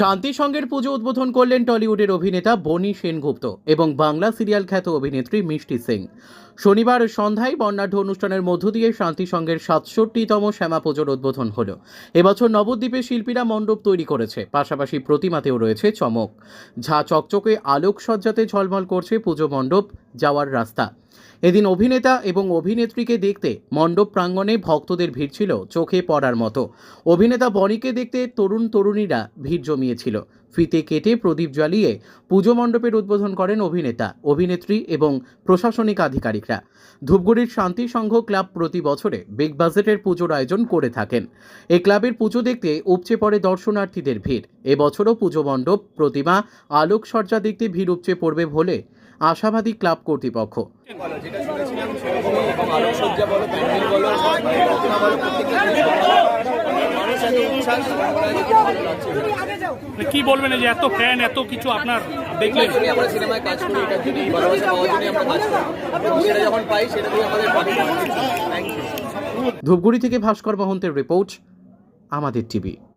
শান্তি সঙ্গের পুজো উদ্বোধন করলেন টলিউডের অভিনেতা বনি সেনগুপ্ত এবং বাংলা সিরিয়াল খ্যাত অভিনেত্রী মিষ্টি সিং। শনিবার সন্ধ্যায় বর্ণাঢ্য অনুষ্ঠানের মধ্য দিয়ে শান্তি সঙ্গের সাতষট্টিতম শ্যামা পুজোর উদ্বোধন হল। এবছর নবদ্বীপে শিল্পীরা মণ্ডপ তৈরি করেছে, পাশাপাশি প্রতিমাতেও রয়েছে চমক। ঝা চকচকে আলোকসজ্জাতে ঝলমল করছে পুজো মণ্ডপ যাওয়ার রাস্তা। এদিন অভিনেতা এবং অভিনেত্রীকে দেখতে মণ্ডপ প্রাঙ্গণে ভক্তদের ভিড় ছিল চোখে পড়ার মতো। অভিনেতা বনিকে দেখতে তরুণ তরুণীরা ভিড় জমিয়েছিল। ফিতে কেটে প্রদীপ জ্বালিয়ে পুজো মণ্ডপের উদ্বোধন করেন অভিনেতা, অভিনেত্রী এবং প্রশাসনিক আধিকারিকরা। ধূপগুড়ির শান্তি সংঘ ক্লাব প্রতি বছরে বিগ বাজেটের পুজোর আয়োজন করে থাকেন। এই ক্লাবের পুজো দেখতে উপচে পড়ে দর্শনার্থীদের ভিড়। এবছরও পুজো মণ্ডপ, প্রতিমা, আলোকসজ্জা দেখতে ভিড় উপচে পড়বে বলে আশাবাদী ক্লাব কর্তৃপক্ষ। মানে কি বলবেন যে এত ফ্যান এত কিছু আপনার দেখলেন? আমরা সিনেমায় কাজ করি এটার জন্যই ভালোবাসা পাওয়ার জন্যই আমরা কাজ করি এবং সেটা যখন পাই সেটা দিয়ে আমাদের ভালো থ্যাংক ইউ ধূপগুড়ি থেকে ভাস্কর মহন্তের রিপোর্ট আমাদের টিভি।